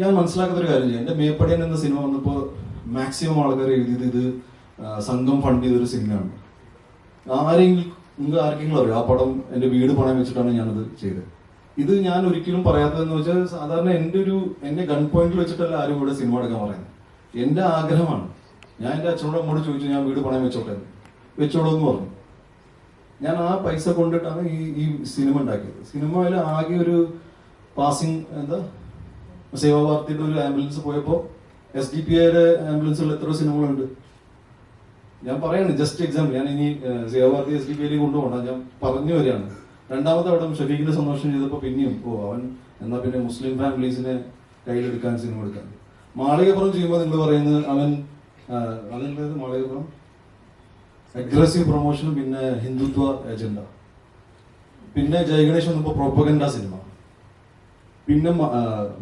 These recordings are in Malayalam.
ഞാൻ മനസ്സിലാക്കുന്ന ഒരു കാര്യം ചെയ്യാം. എന്റെ മേപ്പടിയൻ എന്ന സിനിമ വന്നപ്പോൾ മാക്സിമം ആൾക്കാർ എഴുതിയത് ഇത് സംഘം ഫണ്ട് ചെയ്തൊരു സിനിമയാണ്. ആരെങ്കിലും നിങ്ങൾക്ക് ആർക്കെങ്കിലും അറിയാം? ആ പടം എന്റെ വീട് പണയം വെച്ചിട്ടാണ് ഞാനത് ചെയ്തത്. ഇത് ഞാൻ ഒരിക്കലും പറയാത്തതെന്ന് വെച്ചാൽ സാധാരണ എന്റെ ഒരു എന്റെ ഗൺ പോയിന്റിൽ വെച്ചിട്ടല്ല ആരും ഇവിടെ സിനിമ എടുക്കാൻ പറയുന്നത്. എന്റെ ആഗ്രഹമാണ്. ഞാൻ എന്റെ അച്ഛനോട് അമ്മോട് ചോദിച്ചു ഞാൻ വീട് പണയം വെച്ചോട്ടെ? വെച്ചോളൂ എന്ന് പറഞ്ഞു. ഞാൻ ആ പൈസ കൊണ്ടിട്ടാണ് ഈ ഈ സിനിമ ഉണ്ടാക്കിയത്. സിനിമയിൽ ആകെ ഒരു പാസിംഗ് എന്താ സേവാഭാരതിയുടെ ഒരു ആംബുലൻസ് പോയപ്പോൾ എസ് ഡി പി ഐയുടെ ആംബുലൻസുകൾ എത്ര സിനിമകളുണ്ട്. ഞാൻ പറയാണ് ജസ്റ്റ് എക്സാമ്പിൾ ഞാൻ ഇനി സേവാഭാരതി എസ് ഡി പി ഐയിലേക്ക് കൊണ്ടുപോകണം ഞാൻ പറഞ്ഞു വരികയാണ്. രണ്ടാമത്തെ അവിടെ ഷഫീഖിന്റെ സന്തോഷം ചെയ്തപ്പോൾ പിന്നെയും ഓ അവൻ എന്നാ പിന്നെ മുസ്ലിം ഫാമിലീസിനെ കയ്യിലെടുക്കാൻ സിനിമ എടുക്കാൻ. മാളികപ്പുറം ചെയ്യുമ്പോൾ നിങ്ങൾ പറയുന്നത് അവൻ അതെന്തായത് മാളികപ്പുറം? അഗ്രസീവ് പ്രൊമോഷനും പിന്നെ ഹിന്ദുത്വ ഏജൻഡ പിന്നെ ജയഗണേഷ് വന്നപ്പോ പ്രോപ്പഗൻഡ സിനിമ. പിന്നെ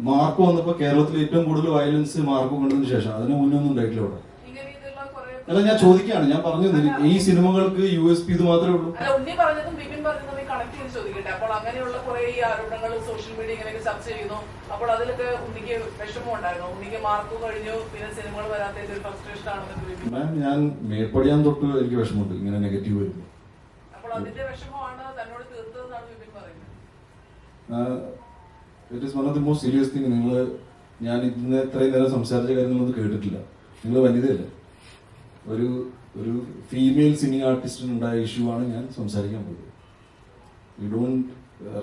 മാർക്ക് വന്നപ്പോ കേരളത്തിൽ ഏറ്റവും കൂടുതൽ വയലൻസ് മാർക്ക് കൊണ്ടതിന് ശേഷം. അതിന് മുന്നേ ഒന്നും ഉണ്ടായിട്ടില്ല ഇവിടെ. കുറേ- അല്ല ഞാൻ ചോദിക്കുകയാണ്. ഞാൻ പറഞ്ഞു ഈ സിനിമകൾക്ക് യു എസ് പി ഇത് മാത്രമേ ഉള്ളൂ. ഉണ്ണി പറഞ്ഞതും ബിപിൻ പറഞ്ഞതും തമ്മിൽ കണക്ട് ചെയ്ത് ചോദിക്കട്ടെ. അപ്പോൾ അങ്ങനെയുള്ള കുറെ ഈ ആരോപണങ്ങൾ സോഷ്യൽ മീഡിയ ഇങ്ങനെയൊക്കെ ചർച്ച ചെയ്യുന്നു. അപ്പോൾ അതിലൊക്കെ ഉണ്ണിക്ക് വിഷമം ഉണ്ടായിരുന്നു. ഉണ്ണിക്ക് മാർക്ക് കഴിഞ്ഞു പിന്നെ സിനിമകൾ വരാത്തതിന്റെ ഒരു ഫ്രസ്ട്രേഷൻ ആണെന്ന് മാം ഞാൻ മേപ്പടിയാൻ തൊട്ട് എനിക്ക് വിഷമമുണ്ട്. ഇങ്ങനെ നെഗറ്റീവ് വരുമ്പോൾ അപ്പോൾ അതിന്റെ വിഷമമാണ് തന്നോട് തീർത്തതെന്നാണ് ബിപിൻ പറയുന്നത്. It is one of the most serious thing നിങ്ങൾ ഞാൻ ഇന്ന് ഇത്രയും നേരം സംസാരിച്ച കാര്യങ്ങളൊന്നും കേട്ടിട്ടില്ല. നിങ്ങൾ വനിതയല്ലേ? ഒരു ഒരു ഫീമെയിൽ സിംഗിങ് ആർട്ടിസ്റ്റിനുണ്ടായ ഇഷ്യൂ ആണ് ഞാൻ സംസാരിക്കാൻ പോയത് യു ഡോണ്ട്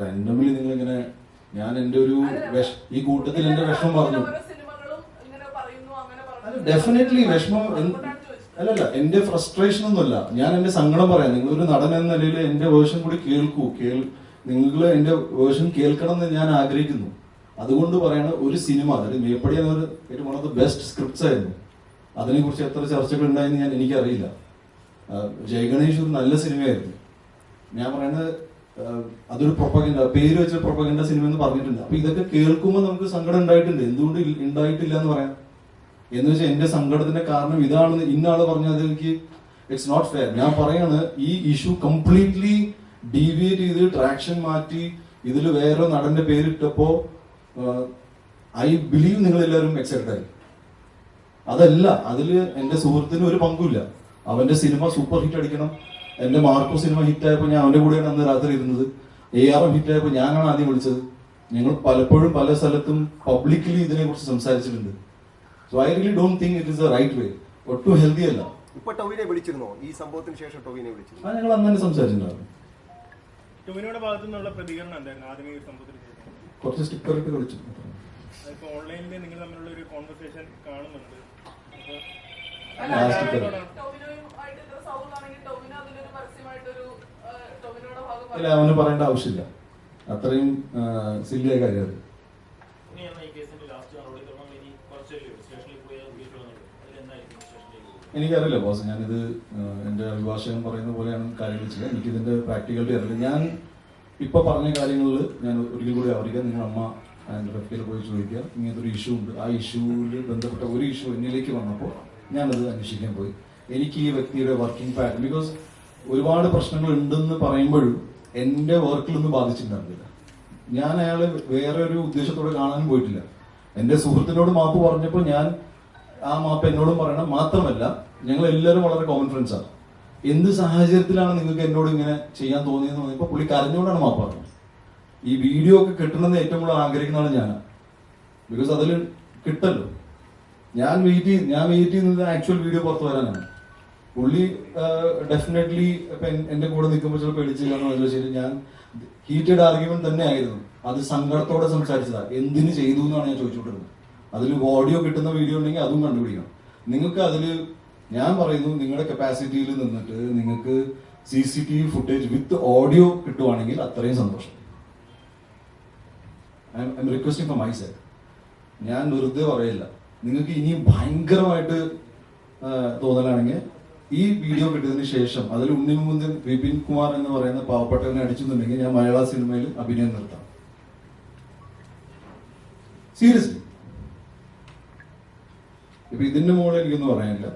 റാൻഡംലി നിങ്ങൾ ഇങ്ങനെ ഞാൻ എന്റെ ഒരു ഈ കൂട്ടത്തിൽ എന്റെ വിഷമം പറഞ്ഞു. ഡെഫിനറ്റ്ലി വിഷമം. അല്ലല്ല എന്റെ ഫ്രസ്ട്രേഷൻ ഒന്നുമല്ല. ഞാൻ എന്റെ സങ്കടം പറയാം. നിങ്ങളൊരു നടൻ എന്ന നിലയിൽ എന്റെ വേർഷൻ കൂടി കേൾക്കൂ. കേൾ നിങ്ങൾ എന്റെ വേർഷൻ കേൾക്കണം എന്ന് ഞാൻ ആഗ്രഹിക്കുന്നു. അതുകൊണ്ട് പറയണ ഒരു സിനിമ അതായത് മേപ്പടി എന്നൊരു ഏറ്റവും one of the best scripts ആയിരുന്നു. അതിനെക്കുറിച്ച് എത്ര ചർച്ചകൾ ഉണ്ടായെന്ന് ഞാൻ എനിക്കറിയില്ല. ജയഗണേഷ് ഒരു നല്ല സിനിമയായിരുന്നു. ഞാൻ പറയുന്നത് അതൊരു പ്രൊപ്പഗൻഡ പേര് വെച്ച പ്രൊപ്പഗൻഡ സിനിമ എന്ന് പറഞ്ഞിട്ടുണ്ട്. അപ്പൊ ഇതൊക്കെ കേൾക്കുമ്പോൾ നമുക്ക് സങ്കടം ഉണ്ടായിട്ടുണ്ട്. എന്തുകൊണ്ട് ഉണ്ടായിട്ടില്ല എന്ന് പറയാം. എന്ന് വെച്ചാൽ എന്റെ സങ്കടത്തിന്റെ കാരണം ഇതാണെന്ന് ഇന്നാൾ പറഞ്ഞത് എനിക്ക് ഇറ്റ്സ് നോട്ട് ഫെയർ ഞാൻ പറയാണ് ഈ ഇഷ്യൂ കംപ്ലീറ്റ്ലി ഡീവിയേറ്റ് ചെയ്ത് ട്രാക്ഷൻ മാറ്റി ഇതിൽ വേറെ നടന്റെ പേരിട്ടപ്പോ ഐ ബിലീവ് നിങ്ങൾ എല്ലാവരും എക്സൈറ്റഡ് ആയി. അതല്ല അതിൽ എന്റെ സുഹൃത്തിന് ഒരു പങ്കുമില്ല. അവന്റെ സിനിമ സൂപ്പർ ഹിറ്റ് അടിക്കണം. എന്റെ മാർക്കോ സിനിമ ഹിറ്റ് ആയപ്പോ ഞാൻ അവന്റെ കൂടെയാണ് അന്ന് രാത്രി ഇരുന്നത്. എ ആർ എം ഹിറ്റ് ആയപ്പോ ഞാനാണ് ആദ്യം വിളിച്ചത്. ഞങ്ങൾ പലപ്പോഴും പല സ്ഥലത്തും പബ്ലിക്കലി ഇതിനെ കുറിച്ച് സംസാരിച്ചിട്ടുണ്ട്. So I really don't think it is a right way ഒട്ടും ഹെൽത്തി അല്ല. ഇപ്പൊ ടോവിനെ വിളിച്ചിരുന്നോ? ഈ സംഭവത്തിന് ശേഷം ടോവിനെ വിളിച്ചിരുന്നു? ഞങ്ങൾ അന്നെ തന്നെ സംസാരിച്ചിട്ടുണ്ടായിരുന്നു. ടൊവിനോയുടെ ഭാഗത്തു നിന്നുള്ള പ്രതികരണം എന്തായിരുന്നു? ആദ്യമേ ഈ സംഭവത്തിൽ ചെയ്തത്? കുറച്ച് സ്റ്റിക്കർ ഇട്ട് കളിച്ചു ഓൺലൈനിൽ നിങ്ങൾ തമ്മിലുള്ള ഒരു കോൺവെർസേഷൻ കാണുന്നുണ്ട് അല്ല അവന് പറയേണ്ട ആവശ്യമില്ല. അത്രയും സില്ലിയായ കാര്യം അത് എനിക്കറിയില്ല ബോസ് ഞാനിത് എന്റെ അഭിഭാഷകൻ പറയുന്ന പോലെയാണ് കാര്യങ്ങൾ ചെയ്യുക എനിക്കിതിന്റെ പ്രാക്ടിക്കലിറ്റി അറിയില്ല. ഞാൻ ഇപ്പൊ പറഞ്ഞ കാര്യങ്ങളിൽ ഞാൻ ഒരിക്കൽ കൂടി അറിയിക്കാം നിങ്ങൾ അമ്മ എന്റെ റഫീൽ പോയി ചോദിക്കുക. ഇങ്ങനത്തെ ഒരു ഇഷ്യൂ ഉണ്ട്. ആ ഇഷ്യൂവിൽ ബന്ധപ്പെട്ട ഒരു ഇഷ്യൂ എന്നിലേക്ക് വന്നപ്പോൾ ഞാനത് അന്വേഷിക്കാൻ പോയി. എനിക്ക് ഈ വ്യക്തിയുടെ വർക്കിംഗ് പാറ്റേൺ ബിക്കോസ് ഒരുപാട് പ്രശ്നങ്ങൾ ഉണ്ടെന്ന് പറയുമ്പോഴും എന്റെ വർക്കിലൊന്നും ബാധിച്ചിട്ടുണ്ടായിരുന്നില്ല. ഞാൻ അയാളെ വേറെ ഒരു ഉദ്ദേശത്തോടെ കാണാനും പോയിട്ടില്ല. എന്റെ സുഹൃത്തിനോട് മാപ്പ് പറഞ്ഞപ്പോൾ ഞാൻ ആ മാപ്പ് എന്നോടും പറയണം. മാത്രമല്ല ഞങ്ങൾ എല്ലാവരും വളരെ കോമൺ ആണ്. എന്ത് സാഹചര്യത്തിലാണ് നിങ്ങൾക്ക് എന്നോട് ഇങ്ങനെ ചെയ്യാൻ തോന്നിയെന്ന് പറഞ്ഞപ്പോൾ പുള്ളി കരഞ്ഞുകൊണ്ടാണ് മാപ്പ് പറഞ്ഞത്. ഈ വീഡിയോ ഒക്കെ കിട്ടണമെന്ന് ഏറ്റവും കൂടുതൽ ആഗ്രഹിക്കുന്നതാണ് ഞാൻ ബിക്കോസ് അതിൽ കിട്ടല്ലോ. ഞാൻ വെയിറ്റ് ഞാൻ വെയിറ്റ് ചെയ്യുന്നത് ആക്ച്വൽ വീഡിയോ പുറത്തു വരാനാണ്. പുള്ളി ഡെഫിനറ്റ്ലി ഇപ്പൊ എന്റെ കൂടെ നിൽക്കുമ്പോൾ ചിലപ്പോൾ പേടിച്ചില്ലാന്ന് പറഞ്ഞാൽ ശരി ഞാൻ ഹീറ്റഡ് ആർഗ്യുമെന്റ് തന്നെ ആയിരുന്നു. അത് സങ്കടത്തോടെ സംസാരിച്ചതാ. എന്തിനു ചെയ്തു എന്നാണ് ഞാൻ ചോദിച്ചുകൊണ്ടിരുന്നത്. അതിൽ ഓഡിയോ കിട്ടുന്ന വീഡിയോ ഉണ്ടെങ്കിൽ അതും കണ്ടുപിടിക്കണം. നിങ്ങൾക്ക് അതിൽ ഞാൻ പറയുന്നു നിങ്ങളുടെ കപ്പാസിറ്റിയിൽ നിന്നിട്ട് നിങ്ങൾക്ക് C C T V footage വിത്ത് ഓഡിയോ കിട്ടുവാണെങ്കിൽ അത്രയും സന്തോഷം. I'm requesting for my set ഞാൻ വെറുതെ പറയില്ല. നിങ്ങൾക്ക് ഇനിയും ഭയങ്കരമായിട്ട് തോന്നലാണെങ്കിൽ ഈ വീഡിയോ കിട്ടിയതിന് ശേഷം അതിൽ ഉണ്ണിന് മുന്നിൽ വിപിൻ കുമാർ എന്ന് പറയുന്ന പാവപ്പെട്ടവനെ അടിച്ചെന്നുണ്ടെങ്കിൽ ഞാൻ മലയാള സിനിമയിൽ അഭിനയം നിർത്താം. സീരിയസ്ലി ഇപ്പൊ ഇതിന്റെ മുകളിൽ എനിക്കൊന്നും പറയാനില്ല.